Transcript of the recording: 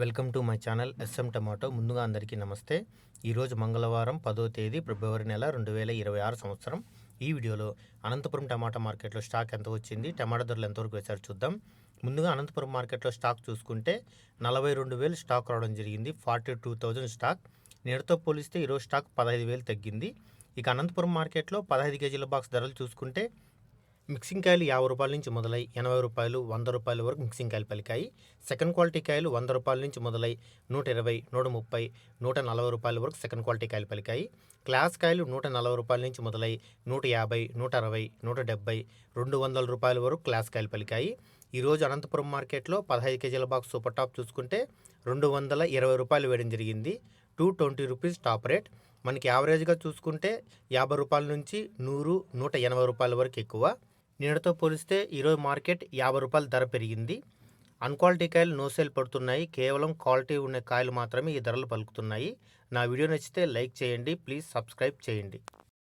Welcome to my channel S M tomato. ముందుగా అందరికీ నమస్తే. ఈరోజు మంగళవారం పదో తేదీ ఫిబ్రవరి నెల రెండు వేల ఇరవై ఆరు సంవత్సరం. ఈ వీడియోలో అనంతపురం టమాటా మార్కెట్లో స్టాక్ ఎంత వచ్చింది టమాటా ధరలు ఎంతవరకు వేశారు చూద్దాం. ముందుగా అనంతపురం మార్కెట్లో స్టాక్ చూసుకుంటే నలభై రెండు వేలు స్టాక్ రావడం జరిగింది ఫార్టీ టూ థౌజండ్ స్టాక్. నేడుతో పోలిస్తే ఈరోజు స్టాక్ పదహైదు వేలు తగ్గింది. ఇక అనంతపురం మార్కెట్లో పదహైదు కేజీల బాక్స్ ధరలు చూసుకుంటే మిక్సింగ్ కాయలు యాభై రూపాయల నుంచి మొదలై ఎనభై రూపాయలు వంద రూపాయల వరకు మిక్సింగ్ కాయలు పలికాయి. సెకండ్ క్వాలిటీ కాయలు వంద రూపాయల నుంచి మొదలై నూట ఇరవై నూట ముప్పై నూట నలభై రూపాయల వరకు సెకండ్ క్వాలిటీ కాయలు పలికాయి. క్లాస్ కాయలు నూట నలభై రూపాయల నుంచి మొదలై నూట యాభై నూట అరవై నూట డెబ్బై రెండు వందల రూపాయల వరకు క్లాస్ కాయలు పలికాయి. ఈరోజు అనంతపురం మార్కెట్లో పదహైదు కేజీల బాక్స్ సూపర్ టాప్ చూసుకుంటే రెండు వందల ఇరవై రూపాయలు వేయడం జరిగింది. Two twenty rupees top rate. మనకి యావరేజ్గా చూసుకుంటే యాభై రూపాయల నుంచి నూరు నూట ఎనభై రూపాయల వరకు ఎక్కువ. నిన్నటితో పోలిస్తే ఈరోజు మార్కెట్ యాభై రూపాయల ధర పెరిగింది. అన్క్వాలిటీ కాయలు నో సేల్ పడుతున్నాయి. కేవలం క్వాలిటీ ఉన్న కాయలు మాత్రమే ఈ ధరలు పలుకుతున్నాయి. నా వీడియో నచ్చితే లైక్ చేయండి. ప్లీజ్ సబ్స్క్రైబ్ చేయండి.